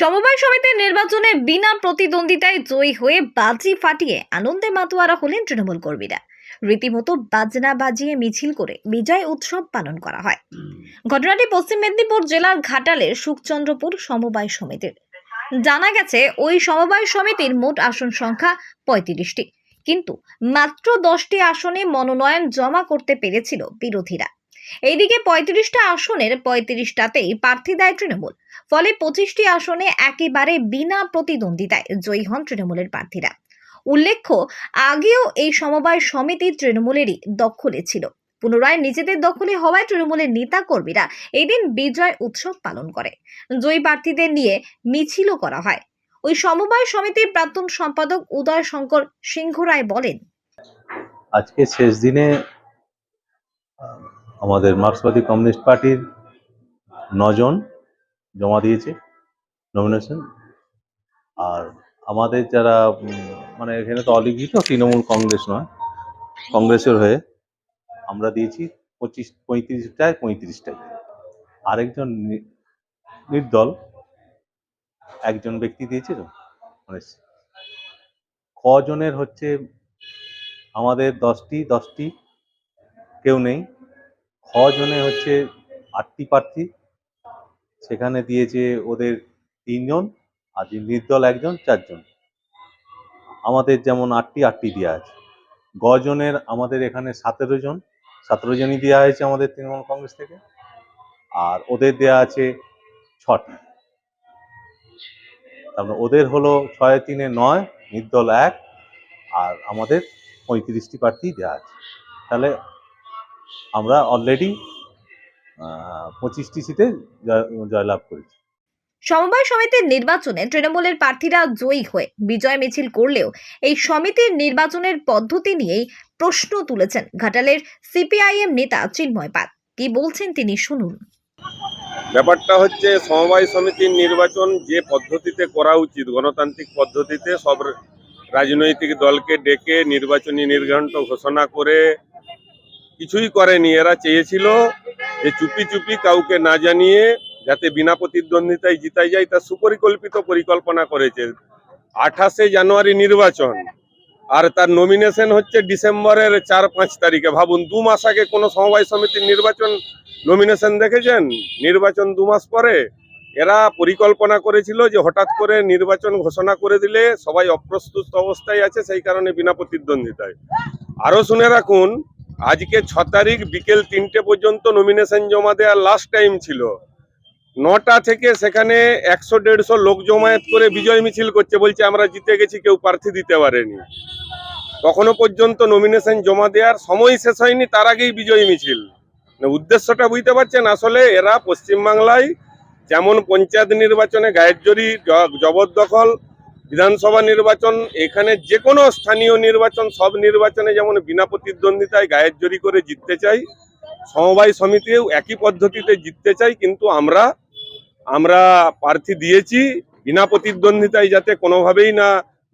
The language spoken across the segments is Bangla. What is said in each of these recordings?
সমবায় সমিতির নির্বাচনে বিনা প্রতিদ্বন্দ্বিতায় জয়ী হয়ে বাজি ফাটিয়ে আনন্দে মাতোয়ারা হলেন তৃণমূল কর্মীরা। রীতিমতো বাজনা বাজিয়ে মিছিল করে বিজয় উৎসব পালন করা হয়। ঘটনাটি পশ্চিম মেদিনীপুর জেলার ঘাটালের সুখচন্দ্রপুর সমবায় সমিতির। জানা গেছে, ওই সমবায় সমিতির মোট আসন সংখ্যা পঁয়ত্রিশটি। কিন্তু মাত্র দশটি আসনে মনোনয়ন জমা করতে পেরেছিল বিরোধীরা। এইদিকে পঁয়ত্রিশটা আসনের পঁয়ত্রিশটাতেই প্রার্থী দেয় তৃণমূল। ফলে পঁচিশটি আসনে একেবারে বিনা প্রতিদ্বন্দ্বিতায় জয়ী হন তৃণমূলের প্রার্থীরা। উল্লেখ্য, আগেও এই সমবায় সমিতি তৃণমূলেরই দখলে ছিল। পুনরায় নিজেদের দখলে হওয়ায় তৃণমূলের নেতা কর্মীরা এদিন বিজয় উৎসব পালন করে। জয়ী প্রার্থীদের নিয়ে মিছিলও করা হয়। ওই সমবায় সমিতির প্রাক্তন সম্পাদক উদয় শঙ্কর সিংহ রায় বলেন, আজকে শেষ দিনে আমাদের মার্ক্সবাদী কমিউনিস্ট পার্টির নজন জমা দিয়েছে নমিনেশন আর আমাদের যারা মানে এখানে তো অলিখিত, তৃণমূল কংগ্রেস নয়। কংগ্রেসের হয়ে আমরা দিয়েছি পঁচিশ, পঁয়ত্রিশটায় পঁয়ত্রিশটায় আরেকজন নির্দল একজন ব্যক্তি দিয়েছে তো মানে কজনের হচ্ছে আমাদের দশটি দশটি কেউ নেই। জনে হচ্ছে আটটি প্রার্থী। সেখানে দিয়েছে ওদের তিনজন আর নির্দল একজন, চারজন। আমাদের যেমন আটটি আটটি দেওয়া আছে। গজনের আমাদের এখানে সতেরো জন। সতেরো জনই দেওয়া হয়েছে আমাদের তৃণমূল কংগ্রেস থেকে। আর ওদের দেওয়া আছে ছটি। তারপরে ওদের হলো ছয় তিনে নয়, নির্দল এক, আর আমাদের পঁয়ত্রিশটি প্রার্থী দেওয়া আছে। তাহলে আমরা অলরেডি পঁচিশটি সিটে জয়- জয়লাভ করেছি। সমবায় সমিতির নির্বাচনে তৃণমূলের প্রার্থীরা জয়ী হয়ে বিজয় মিছিল করলেও এই সমিতির নির্বাচনের পদ্ধতি নিয়েই প্রশ্ন তুলেছেন ঘাটালের সিপিআইএম নেতা চিন্ময় পাল। কি বলছেন তিনি শুনুন। ব্যাপারটা হচ্ছে সমবায় সমিতির নির্বাচন যে পদ্ধতিতে করা উচিত গণতান্ত্রিক পদ্ধতিতে সব রাজনৈতিক দলকে ডেকে নির্বাচনী নির্ঘণ্ট ঘোষণা করে কিছুই করেনি। এরা চেয়েছিল যে চুপি চুপি কাউকে না জানিয়ে যাতে বিনা প্রতিদ্বন্দ্বিতায় জিতাই যায়, তার সুপরিকল্পিত পরিকল্পনা করেছে। আঠাশে জানুয়ারি নির্বাচন, আর তার নমিনেশন হচ্ছে ডিসেম্বরের চার পাঁচ তারিখে। ভাবুন, দু মাস আগে কোনো সমবায় সমিতির নির্বাচন নমিনেশন দেখেছেন? নির্বাচন দু মাস পরে। এরা পরিকল্পনা করেছিল যে হঠাৎ করে নির্বাচন ঘোষণা করে দিলে সবাই অপ্রস্তুত অবস্থায় আছে, সেই কারণে বিনা প্রতিদ্বন্দ্বিতায়। আরও শুনে রাখুন আজকে ছ তারিখ বিকেল তিনটে পর্যন্ত নমিনেশন জমা দেওয়ার লাস্ট টাইম ছিল। নটা থেকে সেখানে একশো দেড়শো লোক জমায়েত করে বিজয় মিছিল করছে, বলছে আমরা জিতে গেছি, কেউ প্রার্থী দিতে পারেনি। তখনও পর্যন্ত নমিনেশন জমা দেওয়ার সময় শেষ হয়নি, তার আগেই বিজয় মিছিল। মানে উদ্দেশ্যটা বুঝতে পারছেন? আসলে এরা পশ্চিমবাংলায় যেমন পঞ্চায়েত নির্বাচনে গায়ের জরি জবরদখল বিধানসভা নির্বাচন, এখানে যে কোনো স্থানীয় নির্বাচন, সব নির্বাচনে যেমন বিনা প্রতিদ্বন্দ্বিতায় গায়ের জরি করে জিততে চাই, সমবায় সমিতিও একই পদ্ধতিতে জিততে চাই, কিন্তু আমরা আমরা প্রার্থী দিয়েছি, বিনা প্রতিদ্বন্দ্বিতায় যাতে কোনোভাবেই না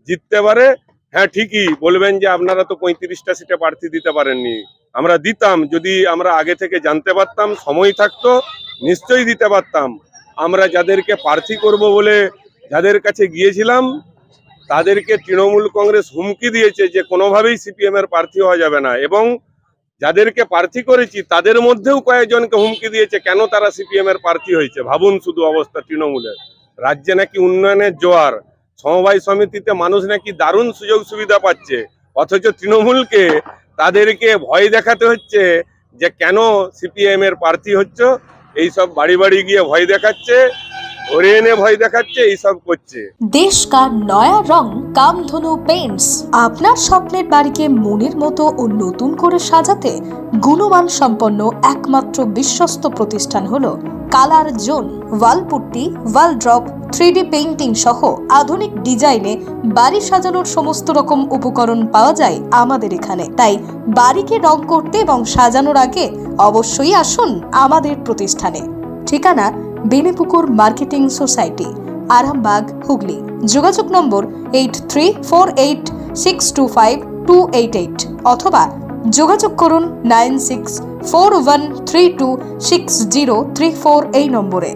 জিততে পারে। হ্যাঁ ঠিকই বলবেন যে আপনারা তো পঁয়ত্রিশটা সিটে প্রার্থী দিতে পারেননি। আমরা দিতাম, যদি আমরা আগে থেকে জানতে পারতাম, সময় থাকতো, নিশ্চয়ই দিতে পারতাম। আমরা যাদেরকে প্রার্থী করব বলে যাদের কাছে গিয়েছিলাম, তাদেরকে তৃণমূল কংগ্রেস হুমকি দিয়েছে যে কোনোভাবেই সিপিএম এর প্রার্থী হওয়া যাবে না। এবং যাদেরকে প্রার্থী করেছি, তাদের মধ্যেও কয়েকজনকে হুমকি দিয়েছে, কেন তারা সিপিএম এর প্রার্থী হয়েছে? ভাবুন শুধু অবস্থা তৃণমূলের। রাজ্যে নাকি উন্নয়নের জোয়ার, সমবায় সমিতিতে মানুষ নাকি দারুণ সুযোগ সুবিধা পাচ্ছে, অথচ তৃণমূলকে তাদেরকে ভয় দেখাতে হচ্ছে যে কেন সিপিএম এর প্রার্থী হচ্ছে, এইসব বাড়ি বাড়ি গিয়ে ভয় দেখাচ্ছে। ধরে দেশ का নয়া রং কামধনু পেইন্টস আপনার স্বপ্নের বাড়িকে মনের মতো ও নতুন করে সাজাতে গুণমান সম্পন্ন একমাত্র বিশ্বস্ত প্রতিষ্ঠান হলো colour zone wall putty wall drop three painting সহ আধুনিক ডিজাইনে বাড়ি সাজানোর সমস্ত রকম উপকরণ পাওয়া যায় আমাদের এখানে। তাই বাড়িকে রং করতে এবং সাজানোর আগে অবশ্যই আসুন আমাদের প্রতিষ্ঠানে। ঠিকানা বেনেপুকুর মার্কেটিং সোসাইটি, আরামবাগ, হুগলি। যোগাযোগ number eight three four eight six two five two eight eight অথবা যোগাযোগ করুন nine six four one three two six zero three four এই নম্বরে।